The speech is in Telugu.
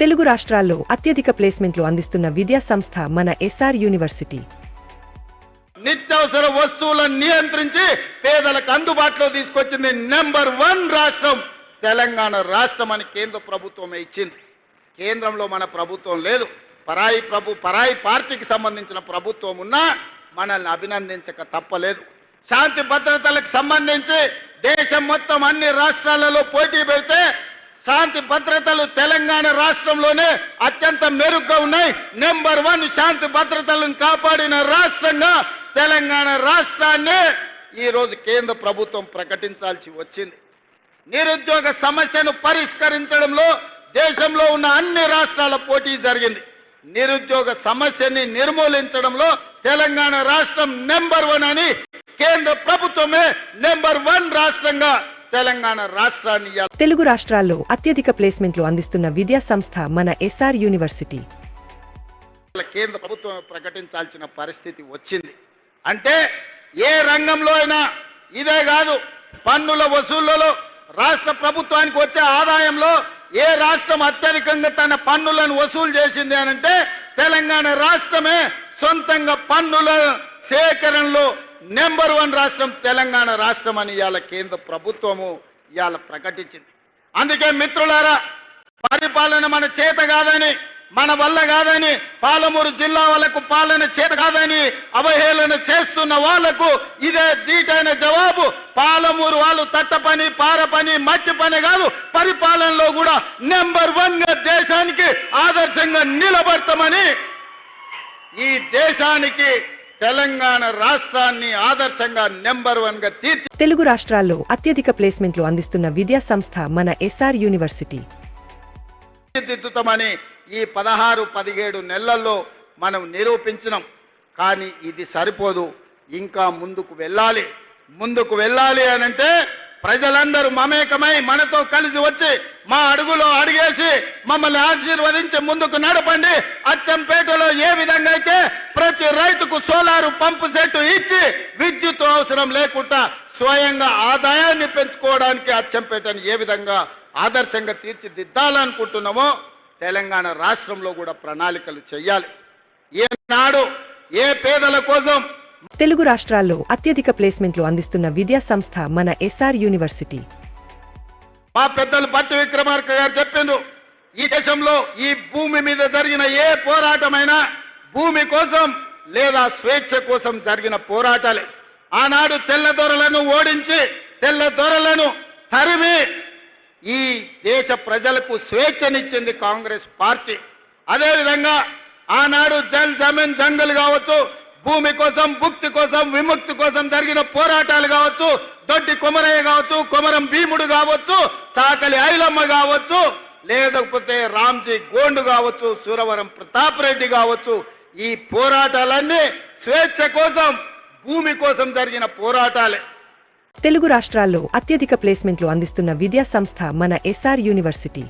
తెలుగు రాష్ట్రాల్లో అత్యధిక ప్లేస్మెంట్లు అందిస్తున్న విద్యా సంస్థ మన ఎస్ఆర్ యూనివర్సిటీ. నిత్యావసర వస్తువులను నియంత్రించి పేదలకు అందుబాటులో తీసుకొచ్చింది నెంబర్ వన్ రాష్ట్రం. తెలంగాణ రాష్ట్రం అని కేంద్ర ప్రభుత్వమే ఇచ్చింది. కేంద్రంలో మన ప్రభుత్వం లేదు. పరాయి ప్రభు పరాయి పార్టీకి సంబంధించిన ప్రభుత్వం ఉన్నా మనల్ని అభినందించక తప్పలేదు. శాంతి భద్రతలకు సంబంధించి దేశం మొత్తం అన్ని రాష్ట్రాలలో పోటీ పెడితే శాంతి భద్రతలు తెలంగాణ రాష్ట్రంలోనే అత్యంత మెరుగ్గా ఉన్నాయి. నెంబర్ వన్ శాంతి భద్రతలను కాపాడిన రాష్ట్రంగా తెలంగాణ రాష్ట్రాన్ని ఈరోజు కేంద్ర ప్రభుత్వం ప్రకటించాల్సి వచ్చింది. నిరుద్యోగ సమస్యను పరిష్కరించడంలో దేశంలో ఉన్న అన్ని రాష్ట్రాల పోటీ జరిగింది. నిరుద్యోగ సమస్యని నిర్మూలించడంలో తెలంగాణ రాష్ట్రం నెంబర్ వన్ అని కేంద్ర ప్రభుత్వమే నెంబర్ వన్ రాష్ట్రంగా తెలంగాణ రాష్ట్రాన్ని. తెలుగు రాష్ట్రాల్లో అత్యధిక ప్లేస్మెంట్లు అందిస్తున్న విద్యా సంస్థ మన ఎస్ఆర్ యూనివర్సిటీ కేంద్ర ప్రభుత్వం ప్రకటించాల్సిన పరిస్థితి వచ్చింది అంటే ఏ రంగంలో అయినా ఇదే కాదు పన్నుల వసూళ్ళలో రాష్ట్ర ప్రభుత్వానికి వచ్చే ఆదాయంలో ఏ రాష్ట్రం అత్యధికంగా తన పన్నులను వసూలు చేసింది అని అంటే తెలంగాణ రాష్ట్రమే సొంతంగా పన్నుల సేకరణలో నెంబర్ వన్ రాష్ట్రం తెలంగాణ రాష్ట్రం అని ఇవాళ కేంద్ర ప్రభుత్వము ఇవాళ ప్రకటించింది. అందుకే మిత్రులారా పరిపాలన మన చేత కాదని మన వల్ల కాదని పాలమూరు జిల్లా వాళ్ళకు పాలన చేత కాదని అవహేళన చేస్తున్న వాళ్ళకు ఇదే దీటైన జవాబు. పాలమూరు వాళ్ళు తట్ట పని పార పని మట్టి పని కాదు పరిపాలనలో కూడా నెంబర్ వన్గా దేశానికి ఆదర్శంగా నిలబడతామని ఈ దేశానికి తెలంగాణ రాష్ట్రాన్ని ఆదర్శంగా నెంబర్ వన్గా తీర్చి తెలుగు రాష్ట్రాల్లో అత్యధిక ప్లేస్మెంట్లు అందిస్తున్న విద్యా సంస్థ మన ఎస్ఆర్ యూనివర్సిటీ. తీర్చిదిద్దుతామని ఈ పదహారు పదిహేడు నెలల్లో మనం నిరూపించినాం. కానీ ఇది సరిపోదు. ఇంకా ముందుకు వెళ్ళాలి. ముందుకు వెళ్ళాలి అనంటే ప్రజలందరూ మమేకమై మనతో కలిసి వచ్చి మా అడుగులో అడిగేసి మమ్మల్ని ఆశీర్వదించి ముందుకు నడపండి. అచ్చంపేటలో ఏ విధంగా అయితే ప్రతి రైతుకు సోలారు పంపు సెట్ ఇచ్చి విద్యుత్ అవసరం లేకుండా స్వయంగా ఆదాయాన్ని పెంచుకోవడానికి అచ్చంపేటను ఏ విధంగా ఆదర్శంగా తీర్చిదిద్దాలనుకుంటున్నామో తెలంగాణ రాష్ట్రంలో కూడా ప్రణాళికలు చేయాలి. ఏనాడు ఏ పేదల కోసం తెలుగు రాష్ట్రాల్లో అత్యధిక ప్లేస్మెంట్లు అందిస్తున్న విద్యా సంస్థ మన ఎస్ఆర్ యూనివర్సిటీ. మా పెద్దలు పట్టు విక్రమార్క గారు చెప్పిండ్రు ఈ దేశంలో ఈ భూమి మీద జరిగిన ఏ పోరాటమైనా భూమి కోసం లేదా స్వేచ్ఛ కోసం జరిగిన పోరాటాలే. ఆనాడు తెల్ల దొరలను ఓడించి తెల్ల దొరలను తరిమి ఈ దేశ ప్రజలకు స్వేచ్ఛనిచ్చింది కాంగ్రెస్ పార్టీ. అదేవిధంగా ఆనాడు జల్ జమీన్ జంగల్ కావచ్చు భూమి కోసం భుక్తి కోసం విముక్తి కోసం జరిగిన పోరాటాలు కావచ్చు దొడ్డి కొమరయ్య కావచ్చు కొమరం భీముడు కావచ్చు చాకలి ఐలమ్మ కావచ్చు లేకపోతే రామ్జీ గోండు కావచ్చు సూరవరం ప్రతాప్ రెడ్డి కావచ్చు ఈ పోరాటాలన్నీ స్వేచ్ఛ కోసం భూమి కోసం జరిగిన పోరాటాలే. తెలుగు రాష్ట్రాల్లో అత్యధిక ప్లేస్మెంట్లు అందిస్తున్న విద్యా సంస్థ మన ఎస్ఆర్ యూనివర్సిటీ.